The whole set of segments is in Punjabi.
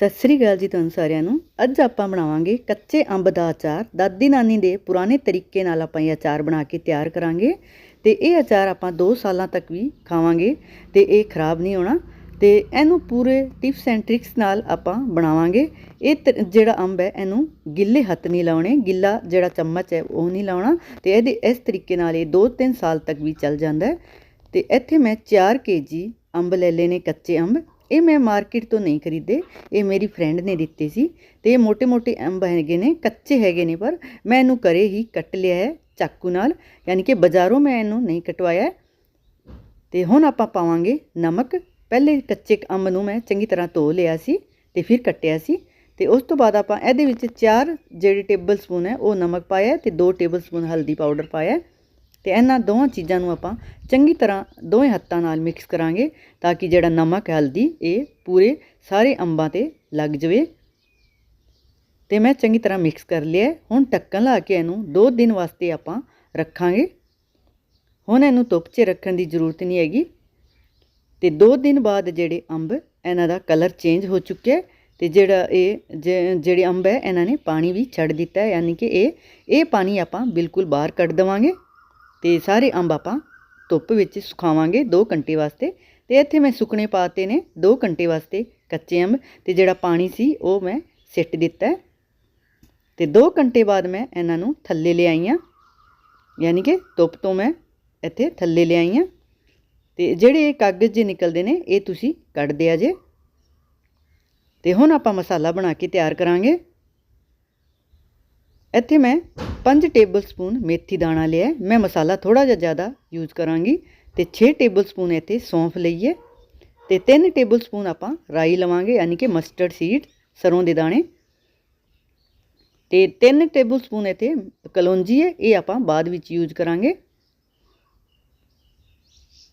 ਸਤਿ ਸ੍ਰੀ ਅਕਾਲ ਜੀ ਤੁਹਾਨੂੰ ਸਾਰਿਆਂ ਨੂੰ। ਅੱਜ ਆਪਾਂ ਬਣਾਵਾਂਗੇ ਕੱਚੇ ਅੰਬ ਦਾ ਅਚਾਰ। ਦਾਦੀ ਨਾਨੀ ਦੇ ਪੁਰਾਣੇ ਤਰੀਕੇ ਨਾਲ ਆਪਾਂ ਇਹ ਅਚਾਰ ਬਣਾ ਕੇ ਤਿਆਰ ਕਰਾਂਗੇ। ਤੇ ਇਹ ਅਚਾਰ ਆਪਾਂ 2 ਸਾਲਾਂ ਤੱਕ ਵੀ ਖਾਵਾਂਗੇ ਤੇ ਇਹ ਖਰਾਬ ਨਹੀਂ ਹੋਣਾ। ਤੇ ਇਹਨੂੰ ਪੂਰੇ ਟਿਪਸ ਐਂਡ ਟ੍ਰਿਕਸ ਨਾਲ ਆਪਾਂ ਬਣਾਵਾਂਗੇ। ਇਹ ਤ- ਜਿਹੜਾ ਅੰਬ ਹੈ, ਇਹਨੂੰ ਗਿੱਲੇ ਹੱਥ ਨਹੀਂ ਲਾਉਣੇ। ਗਿੱਲਾ ਜਿਹੜਾ ਚਮਚ ਹੈ, ਉਹ ਨਹੀਂ ਲਾਉਣਾ। ਤੇ ਇਹਦੇ, ਇਸ ਤਰੀਕੇ ਨਾਲ ਇਹ 2-3 ਸਾਲ ਤੱਕ ਵੀ ਚੱਲ ਜਾਂਦਾ ਹੈ। ਤੇ ਇੱਥੇ ਮੈਂ 4 ਕੇਜੀ ਅੰਬ ਲੈ ਲਏ ਨੇ ਕੱਚੇ ਅੰਬ। ਇਹ ਮੈਂ ਮਾਰਕੀਟ ਤੋਂ ਨਹੀਂ ਖਰੀਦੇ, ਇਹ ਮੇਰੀ ਫਰੈਂਡ ਨੇ ਦਿੱਤੇ ਸੀ ਤੇ ਇਹ ਮੋٹے-ਮੋٹے ਅੰਬ ਹੈਗੇ ਨੇ, ਕੱਚੇ ਹੈਗੇ ਨੇ, ਪਰ ਮੈਂ ਇਹਨੂੰ ਕਰੇ ਹੀ ਕੱਟ ਲਿਆ ਹੈ ਚਾਕੂ ਨਾਲ, ਯਾਨੀ ਕਿ ਬਾਜ਼ਾਰੋਂ ਮੈਂ ਇਹਨੂੰ ਨਹੀਂ ਕਟਵਾਇਆ ਤੇ ਹੁਣ ਆਪਾਂ ਪਾਵਾਂਗੇ ਨਮਕ। ਪਹਿਲੇ ਕੱਚੇ ਅੰਬ ਨੂੰ ਮੈਂ ਚੰਗੀ ਤਰ੍ਹਾਂ ਧੋ ਲਿਆ ਸੀ ਤੇ ਫਿਰ ਕੱਟਿਆ ਸੀ ਤੇ ਉਸ ਤੋਂ ਬਾਅਦ ਆਪਾਂ ਇਹਦੇ ਵਿੱਚ 4 ਜਿਹੜੇ ਟੇਬਲ ਸਪੂਨ ਹੈ ਉਹ ਨਮਕ ਪਾਇਆ ਤੇ 2 ਟੇਬਲ ਸਪੂਨ ਹਲਦੀ ਪਾਊਡਰ ਪਾਇਆ ਤੇ ਇਹਨਾਂ ਦੋਵਾਂ ਚੀਜ਼ਾਂ ਨੂੰ ਆਪਾਂ ਚੰਗੀ ਤਰ੍ਹਾਂ ਦੋਵੇਂ ਹੱਥਾਂ ਨਾਲ ਮਿਕਸ ਕਰਾਂਗੇ ਤਾਂ ਕਿ ਜਿਹੜਾ ਨਮਕ, ਹਲਦੀ, ਇਹ ਪੂਰੇ ਸਾਰੇ ਅੰਬਾਂ ਤੇ ਲੱਗ ਜਾਵੇ। ਤੇ ਮੈਂ ਚੰਗੀ ਤਰ੍ਹਾਂ ਮਿਕਸ ਕਰ ਲਿਆ ਹੁਣ ਢੱਕਣ ਲਾ ਕੇ ਇਹਨੂੰ 2 ਦਿਨ ਵਾਸਤੇ ਆਪਾਂ ਰੱਖਾਂਗੇ। ਹੁਣ ਇਹਨੂੰ ਧੁੱਪ 'ਚ ਰੱਖਣ ਦੀ ਜ਼ਰੂਰਤ ਨਹੀਂ ਹੈਗੀ। ਤੇ 2 ਦਿਨ ਬਾਅਦ ਜਿਹੜੇ ਅੰਬ, ਇਹਨਾਂ ਦਾ ਕਲਰ ਚੇਂਜ ਹੋ ਚੁੱਕਿਆ ਹੈ ਤੇ ਜਿਹੜਾ ਇਹ ਜਿਹੜੇ ਅੰਬ ਹੈ, ਇਹਨਾਂ ਨੇ ਪਾਣੀ ਵੀ ਛੱਡ ਦਿੱਤਾ ਹੈ। ਯਾਨੀ ਕਿ ਇਹ ਇਹ ਪਾਣੀ ਆਪਾਂ ਬਿਲਕੁਲ ਬਾਹਰ ਕੱਢ ਦੇਵਾਂਗੇ। ਤੇ ਸਾਰੇ ਅੰਬ ਆਪਾਂ ਧੁੱਪ ਵਿੱਚ ਸੁਕਾਵਾਂਗੇ 2 ਘੰਟੇ ਵਾਸਤੇ। ਤੇ ਇੱਥੇ ਮੈਂ ਸੁਕਣੇ ਪਾਤੇ ਨੇ 2 ਘੰਟੇ ਵਾਸਤੇ ਕੱਚੇ ਅੰਬ ਤੇ ਜਿਹੜਾ ਪਾਣੀ ਸੀ ਉਹ ਮੈਂ ਸਿੱਟ ਦਿੱਤਾ ਹੈ। ਤੇ 2 ਘੰਟੇ ਬਾਅਦ ਮੈਂ ਇਹਨਾਂ ਨੂੰ ਥੱਲੇ ਲਿਆਈ ਲਿਆਈਆਂ ਯਾਨੀ ਕਿ ਧੁੱਪ ਤੋਂ ਮੈਂ ਇੱਥੇ ਥੱਲੇ ਲਿਆਈ ਲਿਆਈਆਂ ਤੇ ਜਿਹੜੇ ਕਾਗਜ਼ ਜੇ ਨਿਕਲਦੇ ਨੇ, ਇਹ ਤੁਸੀਂ ਕੱਢ ਦਿਆ ਜੇ। ਤੇ ਹੁਣ ਆਪਾਂ ਮਸਾਲਾ ਬਣਾ ਕੇ ਤਿਆਰ ਕਰਾਂਗੇ। ਇੱਥੇ ਮੈਂ 5 ਟੇਬਲ ਸਪੂਨ ਮੇਥੀ ਦਾਣਾ ਲਿਆ ਮੈਂ ਮਸਾਲਾ ਥੋੜਾ ਜਿਹਾ ਜ਼ਿਆਦਾ ਯੂਜ਼ ਕਰਾਂਗੀ ਤੇ 6 ਟੇਬਲ ਸਪੂਨ ਇੱਥੇ ਸੌਂਫ ਲਈ ਹੈ ਤੇ 3 ਟੇਬਲ ਸਪੂਨ ਆਪਾਂ ਰਾਈ ਲਵਾਂਗੇ, ਯਾਨੀ ਕਿ ਮਸਟਰਡ ਸੀਡ ਸਰੋਂ ਦੇ ਦਾਣੇ। ਤੇ 3 ਟੇਬਲ ਸਪੂਨ ਇੱਥੇ ਕਲੌਂਜੀ ਹੈ, ਇਹ ਆਪਾਂ ਬਾਅਦ ਵਿੱਚ ਯੂਜ਼ ਕਰਾਂਗੇ।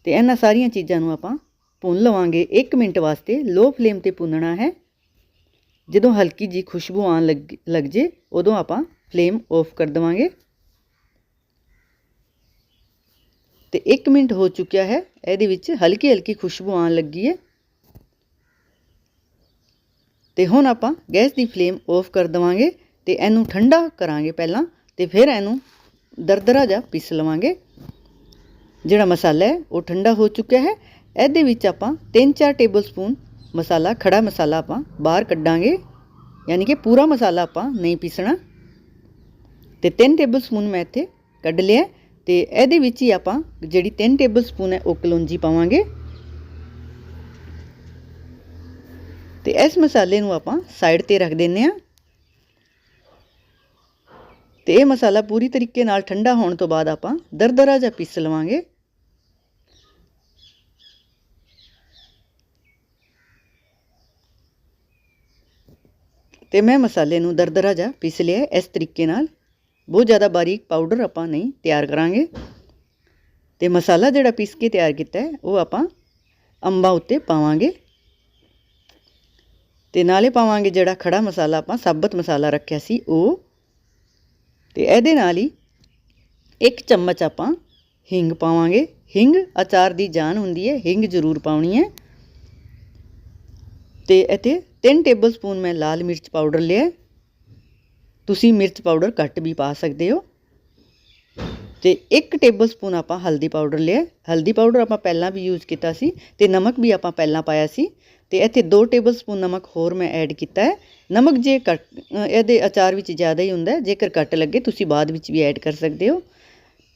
ਤੇ ਇਹਨਾਂ ਸਾਰੀਆਂ ਚੀਜ਼ਾਂ ਨੂੰ ਆਪਾਂ ਭੁੰਨ ਲਵਾਂਗੇ। 1 ਮਿੰਟ ਵਾਸਤੇ ਲੋ ਫਲੇਮ ਤੇ ਭੁੰਨਣਾ ਹੈ। ਜਦੋਂ ਹਲਕੀ ਜੀ ਖੁਸ਼ਬੂ ਆਉਣ ਲੱਗ ਲੱਗ ਜੇ, ਉਦੋਂ ਆਪਾਂ ਫਲੇਮ ਆਫ ਕਰ ਦੇਵਾਂਗੇ। ਤੇ 1 ਮਿੰਟ ਹੋ ਚੁੱਕਿਆ ਹੈ, ਇਹਦੇ ਵਿੱਚ ਹਲਕੀ ਹਲਕੀ ਖੁਸ਼ਬੂ ਆਉਣ ਲੱਗੀ ਹੈ। ਤੇ ਹੁਣ ਆਪਾਂ ਗੈਸ ਦੀ ਫਲੇਮ ਆਫ ਕਰ ਦੇਵਾਂਗੇ ਤੇ ਇਹਨੂੰ ਠੰਡਾ ਕਰਾਂਗੇ ਪਹਿਲਾਂ ਤੇ ਫਿਰ ਇਹਨੂੰ ਦਰਦਰਾ ਜਿਹਾ ਪੀਸ ਲਵਾਂਗੇ। ਜਿਹੜਾ ਮਸਾਲਾ ਹੈ, ਉਹ ਠੰਡਾ ਹੋ ਚੁੱਕਿਆ ਹੈ। ਇਹਦੇ ਵਿੱਚ ਆਪਾਂ 3-4 ਟੇਬਲ ਸਪੂਨ ਮਸਾਲਾ, ਖੜਾ ਮਸਾਲਾ ਆਪਾਂ ਬਾਹਰ ਕੱਢਾਂਗੇ। ਯਾਨੀ ਕਿ ਪੂਰਾ ਮਸਾਲਾ ਆਪਾਂ ਨਹੀਂ ਪੀਸਣਾ। ਤੇ 3 ਟੇਬਲ ਸਪੂਨ ਮੈਂ ਇੱਥੇ ਕੱਢ ਲਿਆ ਤੇ ਇਹਦੇ ਵਿੱਚ ਹੀ ਆਪਾਂ ਜਿਹੜੀ 3 ਟੇਬਲ ਸਪੂਨ ਹੈ, ਉਹ ਕਲੌਂਜੀ ਪਾਵਾਂਗੇ। ਤੇ ਇਸ ਮਸਾਲੇ ਨੂੰ ਆਪਾਂ ਸਾਈਡ ਤੇ ਰੱਖ ਦਿੰਨੇ ਆ ਤੇ ਇਹ ਮਸਾਲਾ ਪੂਰੀ ਤਰੀਕੇ ਨਾਲ ਠੰਡਾ ਹੋਣ ਤੋਂ ਬਾਅਦ ਆਪਾਂ ਦਰਦਰਾ ਜਿਹਾ ਪੀਸ ਲਵਾਂਗੇ। ਤੇ ਮੈਂ ਮਸਾਲੇ ਨੂੰ ਦਰਦਰਾ ਜਿਹਾ ਪੀਸ ਲਿਆ ਇਸ ਤਰੀਕੇ ਨਾਲ। ਬਹੁਤ ਜ਼ਿਆਦਾ ਬਾਰੀਕ ਪਾਊਡਰ ਆਪਾਂ ਨਹੀਂ ਤਿਆਰ ਕਰਾਂਗੇ। ਤੇ ਮਸਾਲਾ ਜਿਹੜਾ ਪੀਸ ਕੇ ਤਿਆਰ ਕੀਤਾ ਹੈ, ਉਹ ਆਪਾਂ ਅੰਬਾਂ ਉੱਤੇ ਪਾਵਾਂਗੇ। ਤੇ ਨਾਲੇ ਪਾਵਾਂਗੇ ਜਿਹੜਾ ਖੜਾ ਮਸਾਲਾ ਆਪਾਂ ਸਾਬਤ ਮਸਾਲਾ ਰੱਖਿਆ ਸੀ, ਉਹ। ਤੇ ਇਹਦੇ ਨਾਲ ਹੀ ਇੱਕ ਚਮਚ ਆਪਾਂ ਹਿੰਗ ਪਾਵਾਂਗੇ। ਹਿੰਗ ਅਚਾਰ ਦੀ ਜਾਨ ਹੁੰਦੀ ਹੈ, ਹਿੰਗ ਜ਼ਰੂਰ ਪਾਉਣੀ ਹੈ। ਤੇ ਇੱਥੇ 3 ਟੇਬਲ ਸਪੂਨ ਮੈਂ ਲਾਲ ਮਿਰਚ ਪਾਊਡਰ ਲਿਆ ਤੁਸੀਂ ਮਿਰਚ ਪਾਊਡਰ ਘੱਟ ਵੀ ਪਾ ਸਕਦੇ ਹੋ। ਤੇ 1 ਟੇਬਲ ਸਪੂਨ ਆਪਾਂ ਹਲਦੀ ਪਾਊਡਰ ਲਿਆ। ਹਲਦੀ ਪਾਊਡਰ ਆਪਾਂ ਪਹਿਲਾਂ ਵੀ ਯੂਜ਼ ਕੀਤਾ ਸੀ ਤੇ ਨਮਕ ਵੀ ਆਪਾਂ ਪਹਿਲਾਂ ਪਾਇਆ ਸੀ। ਤੇ ਇੱਥੇ 2 ਟੇਬਲ ਸਪੂਨ ਨਮਕ ਹੋਰ ਮੈਂ ਐਡ ਕੀਤਾ ਹੈ। ਨਮਕ ਜੇ ਘੱਟ, ਇਹਦੇ ਅਚਾਰ ਵਿੱਚ ਜ਼ਿਆਦਾ ਹੀ ਹੁੰਦਾ ਜੇਕਰ ਘੱਟ ਲੱਗੇ ਤੁਸੀਂ ਬਾਅਦ ਵਿੱਚ ਵੀ ਐਡ ਕਰ ਸਕਦੇ ਹੋ।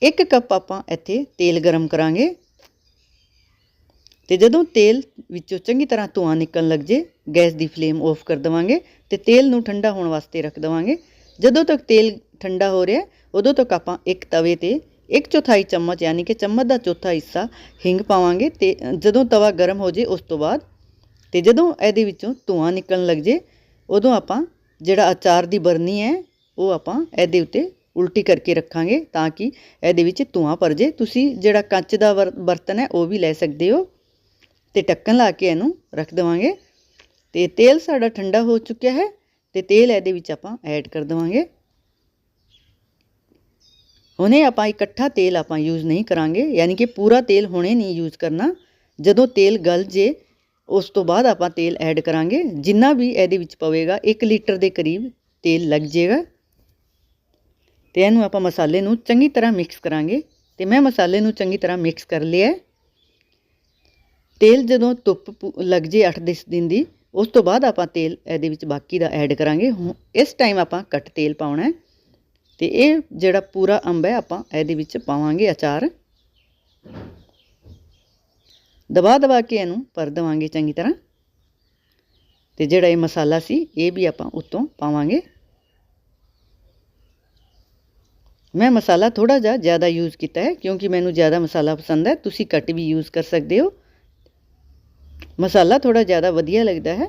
1 ਕੱਪ ਆਪਾਂ ਇੱਥੇ ਤੇਲ ਗਰਮ ਕਰਾਂਗੇ। ਤੇ ਜਦੋਂ ਤੇਲ ਵਿੱਚੋਂ ਚੰਗੀ ਤਰ੍ਹਾਂ ਧੂਆਂ ਨਿਕਲਣ ਲੱਗ ਜੇ, ਗੈਸ ਦੀ ਫਲੇਮ ਆਫ ਕਰ ਦੇਵਾਂਗੇ। ਤੇ ਤੇਲ ਨੂੰ ਠੰਡਾ ਹੋਣ ਵਾਸਤੇ ਰੱਖ ਦੇਵਾਂਗੇ। ਜਦੋਂ ਤੱਕ ਤੇਲ ਠੰਡਾ ਹੋ ਰਿਹਾ, ਉਦੋਂ ਤੱਕ ਆਪਾਂ ਇੱਕ ਤਵੇ ਤੇ ਇੱਕ ਚੌਥਾਈ ਚਮਚ ਯਾਨੀ ਕਿ ਚਮਚ ਦਾ ਚੌਥਾ ਹਿੱਸਾ ਹਿੰਗ ਪਾਵਾਂਗੇ ਤੇ ਜਦੋਂ ਤਵਾ ਗਰਮ ਹੋ ਜੇ ਉਸ ਤੋਂ ਬਾਅਦ ਤੇ ਜਦੋਂ ਇਹਦੇ ਵਿੱਚੋਂ ਧੂਆਂ ਨਿਕਲਣ ਲੱਗ ਜੇ, ਉਦੋਂ ਆਪਾਂ ਜਿਹੜਾ ਅਚਾਰ ਦੀ ਬਰਨੀ ਹੈ, ਉਹ ਆਪਾਂ ਇਹਦੇ ਉੱਤੇ ਉਲਟੀ ਕਰਕੇ ਰੱਖਾਂਗੇ ਤਾਂ ਕਿ ਇਹਦੇ ਵਿੱਚ ਧੂਆਂ ਭਰ ਜੇ। ਤੁਸੀਂ ਜਿਹੜਾ ਕੱਚ ਦਾ ਵਰ- ਬਰਤਨ ਹੈ, ਉਹ ਵੀ ਲੈ ਸਕਦੇ ਹੋ ਤੇ ਢੱਕਣ ਲਾ ਕੇ ਇਹਨੂੰ ਰੱਖ ਦੇਵਾਂਗੇ ਤੇ ਤੇਲ ਸਾਡਾ ਠੰਡਾ ਹੋ ਚੁੱਕਿਆ ਹੈ। ਤੇ ਤੇਲ ਇਹਦੇ ਵਿੱਚ ਆਪਾਂ ਐਡ ਕਰ ਦੇਵਾਂਗੇ। ਹੁਣੇ ਆਪਾਂ ਇਕੱਠਾ ਤੇਲ ਆਪਾਂ ਯੂਜ਼ ਨਹੀਂ ਕਰਾਂਗੇ, ਯਾਨੀ ਕਿ ਪੂਰਾ ਤੇਲ ਹੁਣੇ ਨਹੀਂ ਯੂਜ਼ ਕਰਨਾ। ਜਦੋਂ ਤੇਲ ਗਲ ਜੇ, ਉਸ ਤੋਂ ਬਾਅਦ ਆਪਾਂ ਤੇਲ ਐਡ ਕਰਾਂਗੇ। ਜਿੰਨਾ ਵੀ ਇਹਦੇ ਵਿੱਚ ਪਵੇਗਾ 1 ਲੀਟਰ ਦੇ ਕਰੀਬ ਤੇਲ ਲੱਗ ਜਾਏਗਾ ਤੇ ਇਹਨੂੰ ਆਪਾਂ ਮਸਾਲੇ ਨੂੰ ਚੰਗੀ ਤਰ੍ਹਾਂ ਮਿਕਸ ਕਰਾਂਗੇ। ਤੇ ਮੈਂ ਮਸਾਲੇ ਨੂੰ ਚੰਗੀ ਤਰ੍ਹਾਂ ਮਿਕਸ ਕਰ ਲਿਆ। ਤੇਲ ਜਦੋਂ ਧੁੱਪ ਲੱਗ ਜੇ 8-10 ਦਿਨ ਦੀ ਉਸ ਤੋਂ ਬਾਅਦ ਆਪਾਂ ਤੇਲ ਇਹਦੇ ਵਿੱਚ ਬਾਕੀ ਦਾ ਐਡ ਕਰਾਂਗੇ। ਹੁਣ ਇਸ ਟਾਈਮ ਆਪਾਂ ਕੱਟ ਤੇਲ ਪਾਉਣਾ ਹੈ ਤੇ ਇਹ ਜਿਹੜਾ ਪੂਰਾ ਅੰਬ ਹੈ ਆਪਾਂ ਇਹਦੇ ਵਿੱਚ ਪਾਵਾਂਗੇ ਅਚਾਰ। ਦਬਾ ਦਬਾ ਕੇ ਇਹਨੂੰ ਭਰ ਦੇਵਾਂਗੇ ਚੰਗੀ ਤਰ੍ਹਾਂ। ਤੇ ਜਿਹੜਾ ਇਹ ਮਸਾਲਾ ਸੀ, ਇਹ ਵੀ ਆਪਾਂ ਉੱਤੋਂ ਪਾਵਾਂਗੇ। ਮੈਂ ਮਸਾਲਾ ਥੋੜਾ ਜਿਹਾ ਜ਼ਿਆਦਾ ਯੂਜ਼ ਕੀਤਾ ਹੈ ਕਿਉਂਕਿ ਮੈਨੂੰ ਜ਼ਿਆਦਾ ਮਸਾਲਾ ਪਸੰਦ ਹੈ। ਤੁਸੀਂ ਘੱਟ ਵੀ ਯੂਜ਼ ਕਰ ਸਕਦੇ ਹੋ। ਮਸਾਲਾ ਥੋੜਾ ਜ਼ਿਆਦਾ ਵਧੀਆ ਲੱਗਦਾ ਹੈ।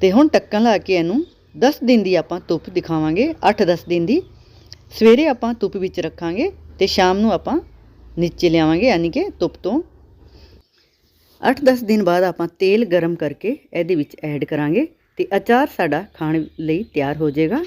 ਤੇ ਹੁਣ ਟੱਕਣ ਲਾ ਕੇ ਇਹਨੂੰ 10 ਦਿਨ ਦੀ ਆਪਾਂ ਧੁੱਪ ਦਿਖਾਵਾਂਗੇ 8-10 ਦਿਨ ਦੀ। ਸਵੇਰੇ ਆਪਾਂ ਧੁੱਪ ਵਿੱਚ ਰੱਖਾਂਗੇ ਤੇ ਸ਼ਾਮ ਨੂੰ ਆਪਾਂ ਨੀਚੇ ਲਿਆਵਾਂਗੇ, ਯਾਨੀ ਕਿ ਧੁੱਪ ਤੋਂ। 8-10 ਦਿਨ ਬਾਅਦ ਆਪਾਂ ਤੇਲ ਗਰਮ ਕਰਕੇ ਇਹਦੇ ਵਿੱਚ ਐਡ ਕਰਾਂਗੇ ਤੇ ਅਚਾਰ ਸਾਡਾ ਖਾਣ ਲਈ ਤਿਆਰ ਹੋ ਜਾਏਗਾ।